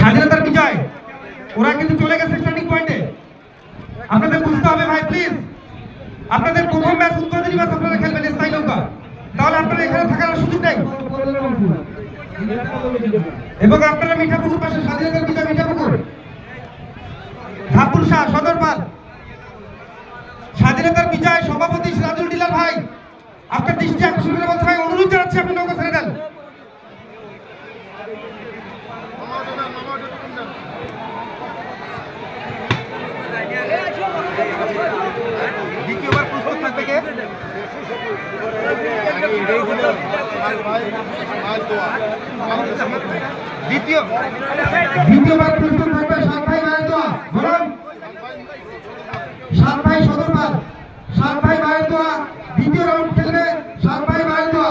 স্বাধীনতার বিজয়, ওরা কিন্তু চলে গেছে স্টার্টিং পয়েন্টে আপনাদের বুঝতে হবে ভাই প্লিজ আপনাদের প্রথম ম্যাচ উদ্বোধনী ম্যাচ আপনারা খেলবেন, স্থায়ী নৌকা। তাহলে আপনারা এখানে থাকার সুযোগ নেই। এবং আপনারা মিঠাপুকুর পাশে স্বাধীনতার বিজয় মিঠাপুকুর। ঠাকুর শাহ সদরপাল। স্বাধীনতার বিজয়, সভাপতি সিরাজুল ভাই আপনার দৃষ্টি আকর্ষণ করে বলতে ভাই অনুরোধ জানাচ্ছি আপনি নৌকা ছেড়ে দেন। দ্বিতীয়বার প্রস্তুত থাকবে কে? দ্বিতীয়। দ্বিতীয়বার প্রস্তুত থাকবে সাত ভাই মায়ের দোয়া বলুন। সাত ভাই সদরপাল সাত ভাই মায়ের দোয়া দ্বিতীয় রাউন্ড খেলবে সাত ভাই মায়ের দোয়া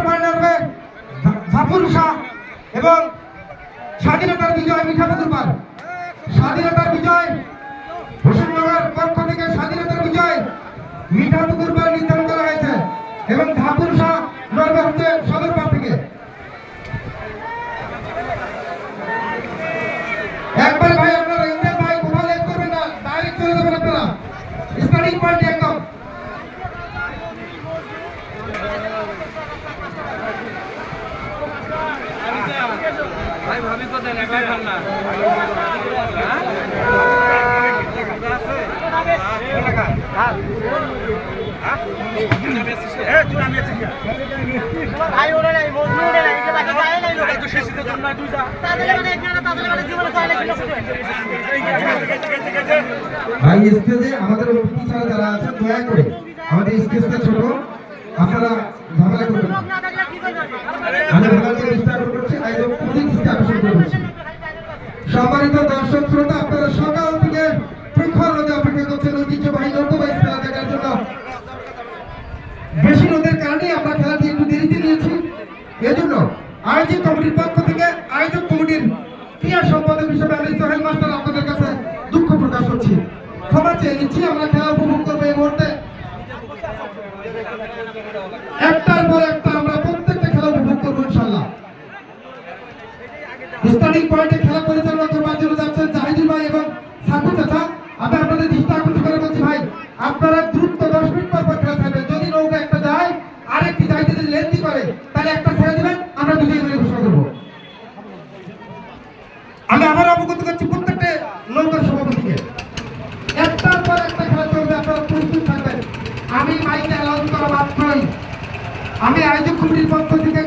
এবং স্বাধীনতার বিজয় মিঠাপুকুর পাল স্বাধীনতার বিজয় হোসেননগর পক্ষ থেকে স্বাধীনতার বিজয় মিঠাপুকুর পাল নির্ধারণ করা হয়েছে এবং ধাপুর শাহ লড়বে হচ্ছে সদর পাল থেকে একবার ভাই আপনারা ইন্ডিয়ান ভাই কোথাও লেট করবেন না ডাইরেক্ট চলে যাবেন আপনারা স্টার্টিং পয়েন্ট একদম ভাই ভাবি কোথায় না ভাই ভালো না ভাই ওরে নাই মজনু ওরে নাই যে বাকি যায় নাই লোক তো শেষিতে জন্য তুই যা তাদের মানে একজন তাদের মানে জীবনে চলে গেল ভাই স্টেজে আমাদের অতিথি যারা আছেন দয়া করে আমাদের স্টেজটা ছোট। আপনারা ঝামেলা করবেন কারণে আমরা খেলাটি একটু দেরিতে নিয়েছি এজন্য আয়োজক কমিটির পক্ষ থেকে আয়োজক কমিটির ক্রিয়া সম্পাদক হিসেবে আমি সোহেল মাস্টার আপনাদের কাছে দুঃখ প্রকাশ করছি। ক্ষমা চেয়ে নিচ্ছি, আমরা খেলা উপভোগ করব এই মুহূর্তে। একটার পর একটা আমরা প্রত্যেকটা খেলা উপভোগ করব ইনশাল্লাহ। স্টার্টিং পয়েন্টে যদি লেন্দি করে, তাহলে একটা ছেড়ে আমরা মিলে ঘোষণা করব। আমি আবার অবগত করছি প্রত্যেকটা নৌকার সভাপতিকে। একটার পর একটা খেলা চলবে, আপনারা প্রস্তুত থাকবেন। আমি মাইকে অ্যালাউন্স করা মাত্রই। আমি আয়োজক কমিটির পক্ষ থেকে